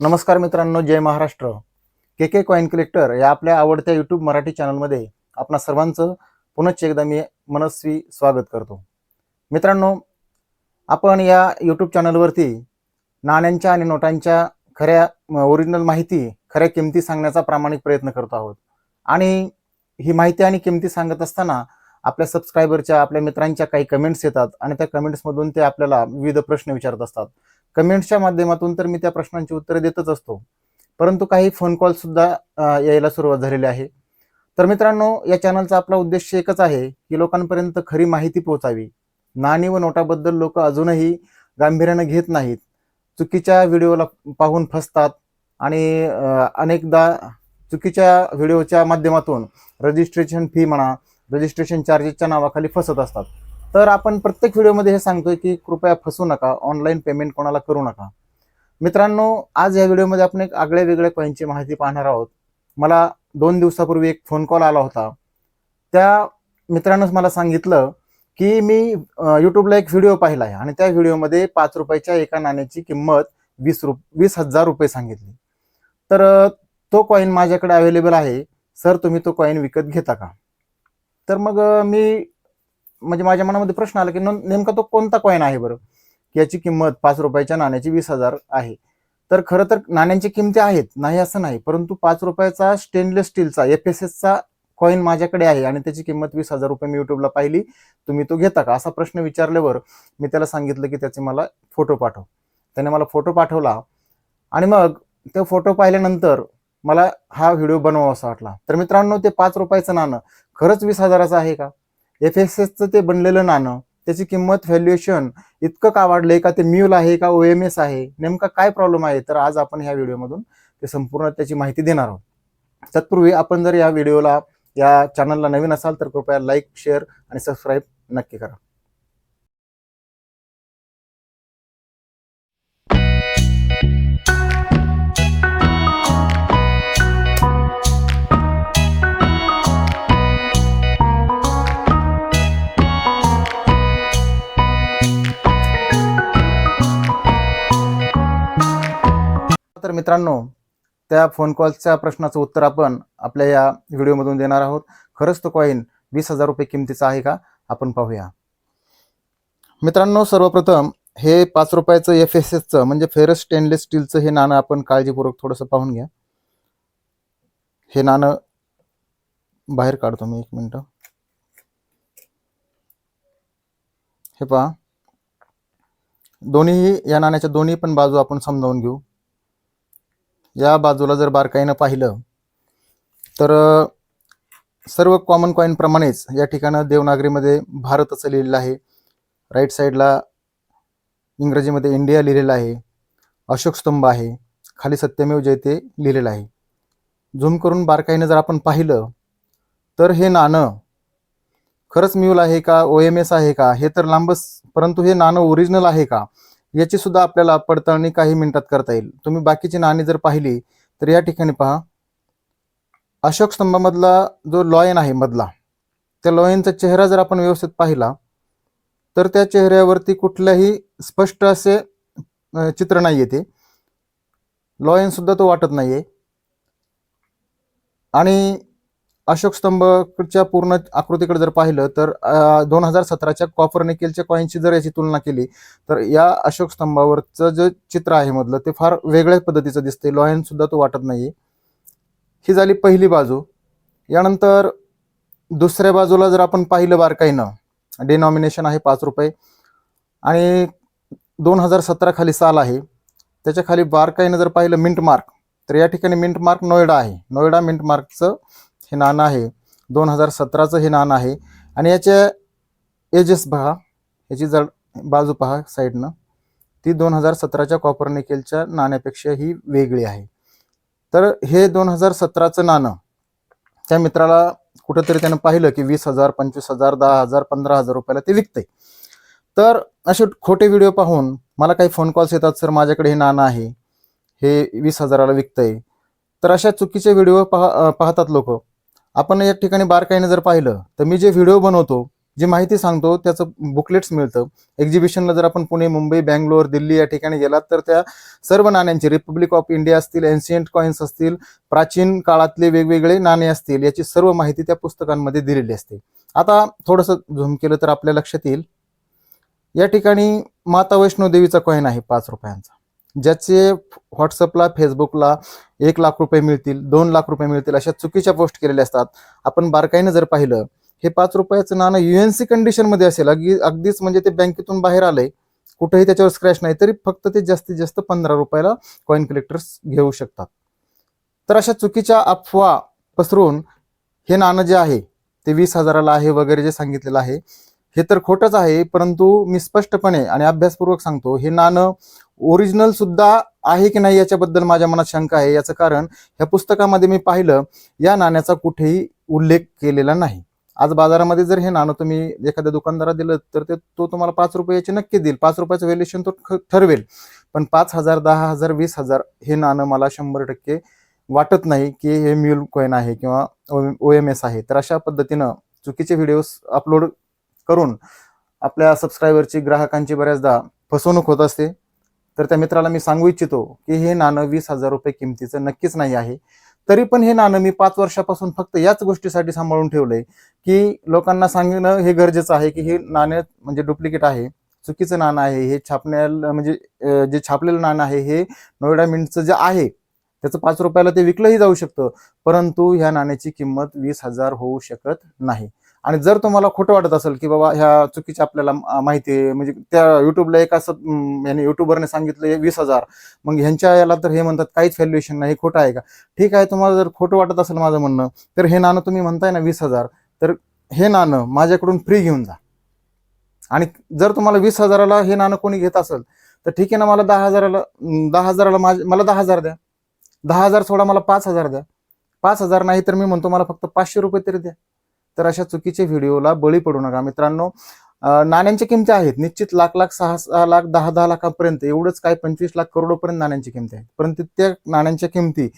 नमस्कार मित्रांनो जय Maharashtra. K K coin collector या आपल्या आवडत्या यूट्यूब मराठी चॅनलमध्ये आपणा सर्वांचं पुनश्च एकदा मी मनस्वी स्वागत करतो. मित्रांनो आपण या यूट्यूब चॅनलवरती नाण्यांच्या आणि नोटांच्या खऱ्या ओरिजिनल माहिती खऱ्या किमती सांगण्याचा प्रामाणिक प्रयत्न करतो आहोत. आणि ही माहिती आणि किमती सांगत असताना आपल्या सबस्क्रायबरच्या आपल्या मित्रांच्या काही कमेंट्स येतात आणि त्या कमेंट्समधून ते आपल्याला विविध प्रश्न विचारत असतात. कमेंट्सच्या माध्यमातून तर मी त्या प्रश्नांची उत्तरे देतच असतो. परंतु काही फोन कॉल सुद्धा यायला सुरुवात झालेली आहे. तर मित्रांनो या चॅनलचा आपला उद्देश एकच आहे की लोकांपर्यंत खरी माहिती पोहोचावी. नाणी व नोटाबद्दल लोक अजूनही गांभीर्यानं घेत नाहीत. चुकीच्या व्हिडिओला पाहून फसतात आणि अनेकदा चुकीच्या व्हिडिओच्या माध्यमातून रजिस्ट्रेशन फी म्हणा रजिस्ट्रेशन चार्जेसच्या नावाखाली फसत असतात. तर आपण प्रत्येक व्हिडिओमध्ये हे सांगतोय की कृपया फसू नका ऑनलाईन पेमेंट कोणाला करू नका. मित्रांनो आज या व्हिडिओमध्ये आपण एक आगळ्या वेगळ्या कॉईनची माहिती पाहणार आहोत. मला दोन दिवसापूर्वी एक फोन कॉल आला होता. त्या मित्रानंच मला सांगितलं की मी यूट्यूबला एक व्हिडिओ पाहिला आहे आणि त्या व्हिडिओमध्ये पाच रुपयाच्या एका नाण्याची किंमत वीस रुप वीस हजार रुपये सांगितली. तर तो कॉईन माझ्याकडे अवेलेबल आहे. सर तुम्ही तो कॉईन विकत घेता का? तर मग मी म्हणजे माझ्या मनामध्ये प्रश्न आला की न- नेमका तो कोणता कॉईन आहे बरं? की याची किंमत पाच रुपयाच्या नाण्याची वीस हजार आहे. तर खरं तर नाण्यांची किमती आहेत. नाही असं नाही. परंतु पाच रुपयाचा स्टेनलेस स्टीलचा एफ एस एसचा कॉईन माझ्याकडे आहे आणि त्याची किंमत वीस हजार रुपये मी युट्यूबला पाहिली. तुम्ही तो घेता का? असा प्रश्न विचारल्यावर मी त्याला सांगितलं की त्याचे मला फोटो पाठव. त्याने मला फोटो पाठवला आणि मग तो फोटो पाहिल्यानंतर मला हा व्हिडिओ बनवावासा वाटला. तर मित्रांनो ते पाच रुपयाचं नाणं खरंच वीस हजाराचं आहे का? एफ एस एसचं ते बनलेलं नाणं त्याची किंमत व्हॅल्युएशन इतकं का वाढलंय का ते म्यूल आहे का ओ एम एस आहे नेमका काय प्रॉब्लेम आहे? तर आज आपण ह्या व्हिडिओमधून ते संपूर्ण त्याची माहिती देणार आहोत. तत्पूर्वी आपण जर या व्हिडिओला या चॅनलला नवीन असाल तर कृपया लाईक शेअर आणि सबस्क्राईब नक्की करा. मित्रांनो त्या फोन कॉलच्या प्रश्नाचं उत्तर आपण आपल्या या व्हिडिओमधून देणार आहोत. खरंच तो कॉईन वीस हजार रुपये किमतीचा आहे का? आपण पाहूया. मित्रांनो सर्वप्रथम हे पाच रुपयाचं एफ एस एसचं म्हणजे फेरस स्टेनलेस स्टीलचं हे नाणं आपण काळजीपूर्वक थोडंसं पाहून घ्या. हे नाणं बाहेर काढतो मी एक मिनटं. हे पहा. दोन्ही या नाण्याच्या दोन्ही पण बाजू आपण समजावून घेऊ. या बाजूला जर बारकाईनं पाहिलं तर सर्व कॉमन कॉईनप्रमाणेच या ठिकाणं देवनागरीमध्ये भारत असं लिहिलेलं आहे. राईट साईडला इंग्रजीमध्ये इंडिया लिहिलेलं आहे. अशोक स्तंभ आहे. खाली सत्यमेव जयते लिहिलेलं आहे. झूम करून बारकाईनं जर आपण पाहिलं तर हे नाणं खरंच म्यूल आहे का? ओ एम एस आहे का? हे तर लांबच परंतु हे नाणं ओरिजिनल आहे का? याची सुद्धा आपल्याला पडताळणी काही मिनिटात करता येईल. तुम्ही बाकीची नाणी जर पाहिली तर या ठिकाणी पहा. अशोक स्तंभामधला जो लॉयन आहे मधला त्या लॉयनचा चेहरा जर आपण व्यवस्थित पाहिला तर त्या चेहऱ्यावरती कुठल्याही स्पष्ट असे चित्र नाही येते लॉयन सुद्धा तो वाटत नाहीये. आणि अशोक स्तंभच्या पूर्ण आकृतीकडे जर पाहिलं तर दोन हजार सतराच्या कॉपर निकेलच्या कॉईनची जर याची तुलना केली तर या अशोक स्तंभावरचं जे चित्र आहे मधलं ते फार वेगळ्या पद्धतीचं दिसते लॉयन सुद्धा तो वाटत नाही ही झाली पहिली बाजू. यानंतर दुसऱ्या बाजूला जर आपण पाहिलं बारकाईनं डिनॉमिनेशन आहे पाच रुपये. आणि दोन हजार सतरा खाली साल आहे. त्याच्याखाली बारकाईनं जर पाहिलं मिंट मार्क तर या ठिकाणी मिंट मार्क नोएडा आहे. नोएडा मिंट मार्कचं हे नाणं आहे. दोन हजार सतराचं हे नाणं आहे. आणि याच्या एजेस पहा. याची जड बाजू पहा साईडनं ती दोन हजार सतराच्या कॉपर निकेलच्या नाण्यापेक्षा ही वेगळी आहे. तर हे दोन हजार सतराचं नाणं. त्या मित्राला कुठंतरी त्यानं पाहिलं की वीस हजार पंचवीस हजार दहा हजार पंधरा हजार रुपयाला ते विकते तर असे खोटे व्हिडिओ पाहून मला काही फोन कॉल्स येतात सर माझ्याकडे हे नाणं आहे. हे वीस हजाराला विकतंय. तर अशा चुकीचे व्हिडिओ पाह पाहतात लोक. आपण या ठिकाणी बारकाईने जर पाहिलं तर मी जे व्हिडिओ बनवतो जी माहिती सांगतो त्याचं बुकलेट्स मिळतं. एक्झिबिशनला जर आपण पुणे मुंबई बँगलोर दिल्ली या ठिकाणी गेलात तर त्या सर्व नाण्यांची रिपब्लिक ऑफ इंडिया असतील एन्शियंट कॉइन्स असतील प्राचीन काळातले वेगवेगळे नाणे असतील याची सर्व माहिती त्या पुस्तकांमध्ये दिलेली असते. आता थोडंसं झूम केलं तर आपल्या लक्षात येईल. या ठिकाणी माता वैष्णो देवीचा कॉईन आहे पाच रुपयांचा. ज्याचे व्हॉट्सअपला फेसबुकला एक लाख रुपये मिळतील दोन लाख रुपये मिळतील अशा चुकीच्या पोस्ट केलेल्या असतात. आपण बारकाईनं जर पाहिलं हे पाच रुपयाचं नाणं युएनसी कंडिशनमध्ये असेल अगदी अगदीच म्हणजे ते बँकेतून बाहेर आलंय. कुठेही त्याच्यावर स्क्रॅच नाही तरी फक्त ते जास्तीत जास्त पंधरा रुपयाला कॉईन कलेक्टर्स घेऊ शकतात. तर अशा चुकीच्या अफवा पसरून हे नाणं जे आहे ते वीस हजाराला आहे वगैरे जे सांगितलेलं आहे हे तर खोटंच आहे परंतु मी स्पष्टपणे आणि अभ्यासपूर्वक सांगतो हे नाणं ओरिजिनल सुद्धा आहे की नाही याच्याबद्दल माझ्या मनात शंका आहे. याचं कारण ह्या पुस्तकामध्ये मी पाहिलं या नाण्याचा कुठेही उल्लेख केलेला नाही. आज बाजारामध्ये जर हे नाणं तुम्ही एखाद्या दुकानदाराला दिलं तर ते तो तुम्हाला पाच रुपयाचे नक्की देईल. पाच रुपयाचं व्हॅल्युएशन तो ठ- ठरवेल. पण पाच हजार दहा हजार वीस हजार हे नाणं मला शंभर टक्के वाटत नाही की हे म्युल कॉईन आहे किंवा ओ एम एस आहे. तर अशा पद्धतीनं चुकीचे व्हिडिओज अपलोड करून आपल्या सबस्क्रायबरची ग्राहकांची बऱ्याचदा फसवणूक होत असते. तर त्या मित्राला मी सांगू इच्छितो की हे नाणं वीस हजार रुपये किमतीचं नक्कीच नाही आहे. तरी पण हे नाणं मी पाच वर्षापासून फक्त याच गोष्टीसाठी सांभाळून ठेवलंय की लोकांना सांगणं हे गरजेचं आहे की हे नाणं म्हणजे डुप्लिकेट आहे चुकीचं नाणं आहे हे छापण्याला म्हणजे जे छापलेलं नाणं आहे हे नोएडा मिंटचं जे आहे त्याचं पाच रुपयाला ते विकलंही जाऊ शकतं. परंतु ह्या नाण्याची किंमत वीस हजार होऊ शकत नाही. आणि जर तुम्हाला खोटं वाटत असेल की बाबा ह्या चुकीची आपल्याला माहिती आहे म्हणजे त्या युट्यूबला एक असं याने युट्यूबरने सांगितलं वीस हजार मग ह्यांच्या याला तर हे म्हणतात काहीच व्हॅल्युएशन नाही हे खोटं आहे का? ठीक आहे तुम्हाला जर खोटं वाटत असेल माझं म्हणणं तर हे नाणं तुम्ही म्हणताय ना वीस हजार तर हे नाणं माझ्याकडून फ्री घेऊन जा. आणि जर तुम्हाला वीस हजाराला हे नाणं कोणी घेत असेल तर ठीक आहे ना मला दहा हजाराला दहा हजाराला माझ्या मला दहा हजार द्या. दहा हजार सोडा मला पाच हजार द्या. पाच हजार नाही तर मी म्हणतो मला फक्त पाचशे रुपये तरी द्या. तर अशा चुकीचे व्हिडिओला बळी पडू नका. मित्रांनो नाण्यांच्या किमती आहेत. निश्चित लाख लाख सहा सहा लाख दहा दहा लाखापर्यंत एवढंच काय पंचवीस लाख करोडोपर्यंत नाण्यांची किमती आहेत. परंतु त्या नाण्यांच्या किमती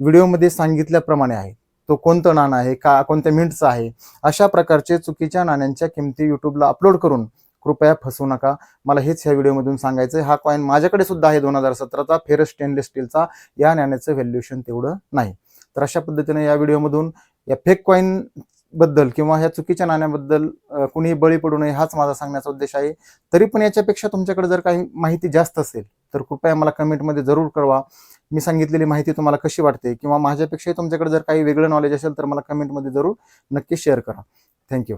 व्हिडिओमध्ये सांगितल्याप्रमाणे आहेत. तो कोणतं नाणं आहे? का कोणत्या मिंटचं आहे? अशा प्रकारचे चुकीच्या नाण्यांच्या किमती युट्यूबला अपलोड करून कृपया फसवू नका. मला हेच ह्या व्हिडिओमधून सांगायचं आहे. हा कॉईन माझ्याकडे सुद्धा आहे दोन हजार सतराचा. फेरस स्टेनलेस स्टीलचा या नाण्याचं व्हॅल्युएशन तेवढं नाही. तर अशा पद्धतीने या व्हिडिओमधून या फेक कॉईन बद्दल किंवा ह्या चुकीच्या नाण्याबद्दल कुणीही बळी पडू नये हाच माझा सांगण्याचा उद्देश आहे. तरी पण याच्यापेक्षा तुमच्याकडे जर काही माहिती जास्त असेल तर कृपया मला कमेंटमध्ये जरूर कळवा. मी सांगितलेली माहिती तुम्हाला कशी वाटते किंवा माझ्यापेक्षाही तुमच्याकडे जर काही वेगळं नॉलेज असेल तर मला कमेंटमध्ये जरूर नक्की शेअर करा. थँक्यू